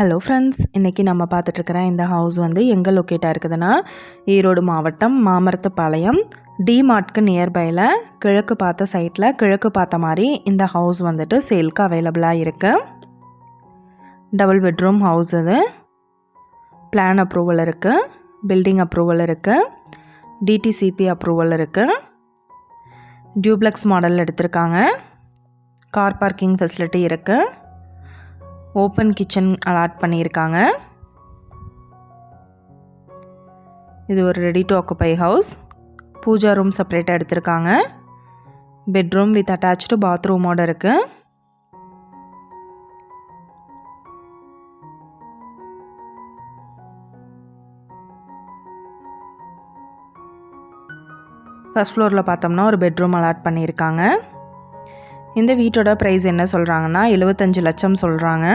Hello friends இன்றைக்கி நம்ம பார்த்துட்ருக்கிற இந்த ஹவுஸ் வந்து எங்கே லொக்கேட்டாக இருக்குதுன்னா ஈரோடு மாவட்டம் மாமரத்துப்பாளையம் டிமார்ட்க்கு நியர்பையில் கிழக்கு பார்த்த சைட்டில் கிழக்கு பார்த்த மாதிரி இந்த ஹவுஸ் வந்துட்டு சேல்க்கு அவைலபிளாக இருக்குது டபுள் பெட்ரூம் ஹவுஸ் இது. பிளான் அப்ரூவல் இருக்குது பில்டிங் அப்ரூவல் இருக்குது டிடிசிபி அப்ரூவல் இருக்குது டியூப்ளெக்ஸ் மாடல் எடுத்திருக்காங்க. கார் பார்க்கிங் ஃபெசிலிட்டி இருக்குது ஓப்பன் கிச்சன் அலாட் பண்ணியிருக்காங்க. இது ஒரு ready to occupy house pooja room செப்பரேட்டாக எடுத்திருக்காங்க. பெட்ரூம் வித் அட்டாச்சு பாத்ரூமோடு இருக்குது ஃபஸ்ட் ஃப்ளோரில் பார்த்தோம்னா ஒரு பெட்ரூம் அலாட் பண்ணியிருக்காங்க. இந்த வீட்டோட ப்ரைஸ் என்ன சொல்கிறாங்கன்னா எழுபத்தஞ்சு லட்சம் சொல்கிறாங்க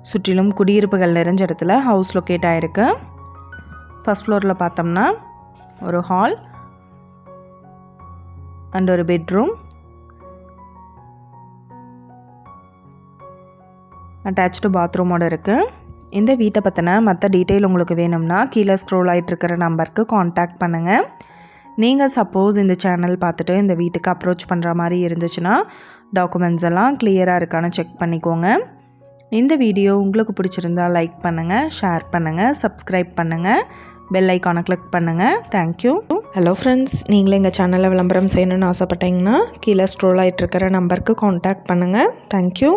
சுற்றிலும் குடியிருப்புகள் நிறைஞ்ச இடத்துல ஹவுஸ் லொக்கேட் ஆகிருக்கு ஃபஸ்ட் ஃப்ளோரில் பார்த்தோம்னா ஒரு ஹால் அண்ட் ஒரு பெட்ரூம் அட்டாச்சு பாத்ரூமோடு இருக்குது இந்த வீட்டை பற்றின மற்ற டீட்டெயில் உங்களுக்கு வேணும்னா கீழே ஸ்க்ரோல் ஆகிட்டு இருக்கிற நம்பருக்கு காண்டாக்ட் பண்ணுங்கள் நீங்கள் சப்போஸ் இந்த சேனல் பார்த்துட்டு இந்த வீட்டுக்கு அப்ரோச் பண்ணுற மாதிரி இருந்துச்சுன்னா டாக்குமெண்ட்ஸ் எல்லாம் கிளியராக இருக்கான்னு செக் பண்ணிக்கோங்க. இந்த வீடியோ உங்களுக்கு பிடிச்சிருந்தா லைக் பண்ணுங்கள் ஷேர் பண்ணுங்கள் சப்ஸ்கிரைப் பண்ணுங்கள் பெல் ஐக்கானை கிளிக் பண்ணுங்கள் தேங்க்யூ ஹலோ ஃப்ரெண்ட்ஸ் நீங்களே எங்கள் சேனலில் விளம்பரம் செய்யணும்னு ஆசைப்பட்டீங்கன்னா கீழே ஸ்க்ரோல் ஆகிட்டு இருக்கிற நம்பருக்கு காண்டாக்ட் பண்ணுங்கள் தேங்க்யூ